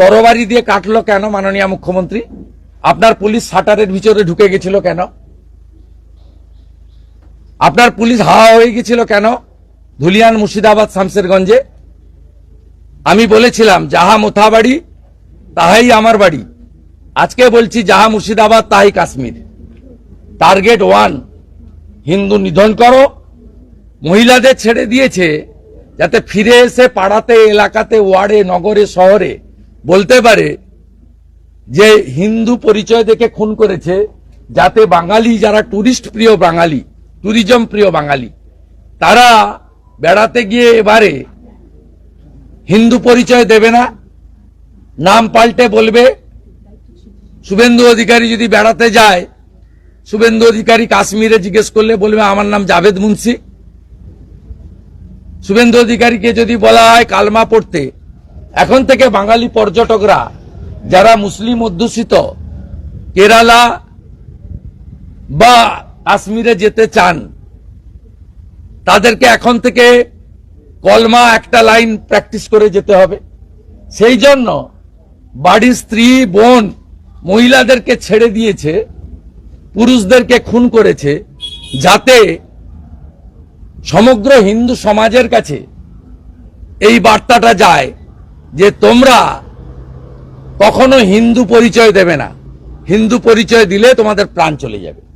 তরবারি দিয়ে কাটলো কেন, মাননীয় মুখ্যমন্ত্রী? আপনার পুলিশ শাটারের ভিতরে ঢুকে গেছিল কেন? আপনার পুলিশ হাওয়া হয়ে গেছিল কেন, ধুলিয়ান মুর্শিদাবাদ শামসেরগঞ্জে আমি বলেছিলাম, যাহা মোথা বাড়ি, তাহাই আমার বাড়ি। আজকে বলছি, যাহা মুর্শিদাবাদ, তাহাই কাশ্মীর। টার্গেট ওয়ান, হিন্দু নিধন করো। মহিলাদের ছেড়ে দিয়েছে, যাতে ফিরে এসে পাড়াতে, এলাকাতে, ওয়ার্ডে, নগরে, শহরে বলতে পারে যে হিন্দু পরিচয় দেখে খুন করেছে যাতে বাঙালি যারা টুরিস্ট প্রিয় বাঙালি, ট্যুরিজম প্রিয় বাঙালি, তারা বেড়াতে গিয়ে এবারে হিন্দু পরিচয় দেবে না, নাম পাল্টে বলবে। শুভেন্দু অধিকারী যদি বেড়াতে যায়, শুভেন্দু অধিকারী কাশ্মীরে জিজ্ঞেস করলে বলবে, আমার নাম জাভেদ মুন্সি। শুভেন্দু অধিকারীকে যদি বলা হয়, কালমা পড়তে। এখন থেকে বাঙালি পর্যটকরা, যারা মুসলিম অধ্যুষিত, কেরালা বা কাশ্মীরে যেতে চান, তাদেরকে এখন থেকে কলমা একটা লাইন প্র্যাকটিস করে যেতে হবে। সেই জন্য বাড়ির স্ত্রী, বোন মহিলাদেরকে ছেড়ে দিয়েছে, পুরুষদেরকে খুন করেছে, যাতে সমগ্র হিন্দু সমাজের কাছে এই বার্তাটা যায় যে তোমরা কখনো হিন্দু পরিচয় দেবে না। হিন্দু পরিচয় দিলে তোমাদের প্রাণ চলে যাবে।